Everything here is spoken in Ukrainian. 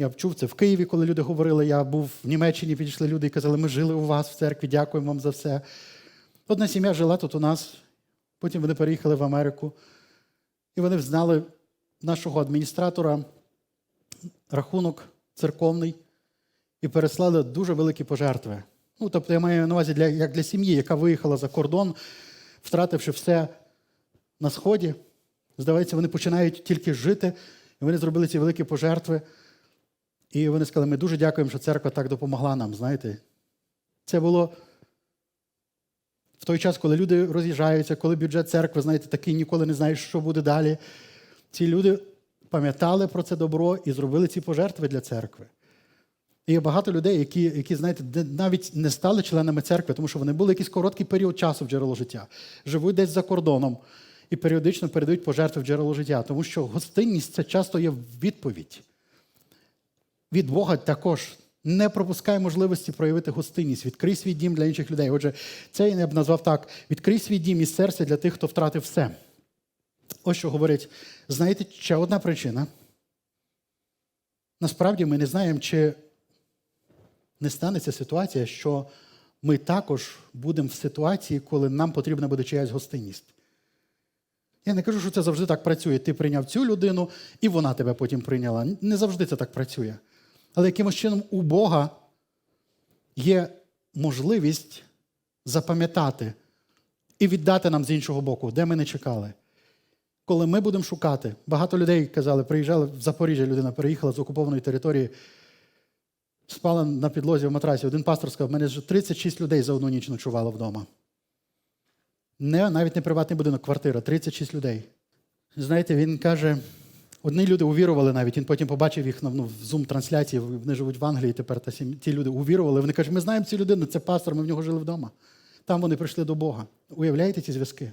Я чув це в Києві, коли люди говорили, я був в Німеччині, підійшли люди і казали, ми жили у вас в церкві, дякуємо вам за все. Одна сім'я жила тут у нас, потім вони переїхали в Америку, і вони знали нашого адміністратора, рахунок церковний, і переслали дуже великі пожертви. Ну, тобто, я маю на увазі для, як для сім'ї, яка виїхала за кордон, втративши все на сході. Здається, вони починають тільки жити, і вони зробили ці великі пожертви. І вони сказали, ми дуже дякуємо, що церква так допомогла нам, знаєте. Це було в той час, коли люди роз'їжджаються, коли бюджет церкви, знаєте, такий ніколи не знаєш, що буде далі. Ці люди пам'ятали про це добро і зробили ці пожертви для церкви. І є багато людей, які, які знаєте, навіть не стали членами церкви, тому що вони були якийсь короткий період часу в джерело життя, живуть десь за кордоном і періодично передають пожертви в джерело життя, тому що гостинність це часто є відповідь. Від Бога також не пропускай можливості проявити гостинність, відкрий свій дім для інших людей. Отже, це я б назвав так: відкрий свій дім і серце для тих, хто втратив все. Ось що говорять, знаєте, ще одна причина. Насправді ми не знаємо, чи не станеться ситуація, що ми також будемо в ситуації, коли нам потрібна буде чиясь гостинність. Я не кажу, що це завжди так працює. Ти прийняв цю людину, і вона тебе потім прийняла. Не завжди це так працює. Але якимось чином у Бога є можливість запам'ятати і віддати нам з іншого боку, де ми не чекали. Коли ми будемо шукати, багато людей казали, приїжджали в Запоріжжя, людина переїхала з окупованої території, спала на підлозі в матрасі. Один пастор сказав, в мене ж 36 людей за одну ніч ночувало вдома. Не, навіть не приватний будинок, квартира, 36 людей. Знаєте, він каже, одні люди увірували навіть, він потім побачив їх ну, в зум-трансляції, вони живуть в Англії тепер, та ті люди увірували. Вони кажуть, ми знаємо цю людину, це пастор, ми в нього жили вдома. Там вони прийшли до Бога. Уявляєте ці зв'язки?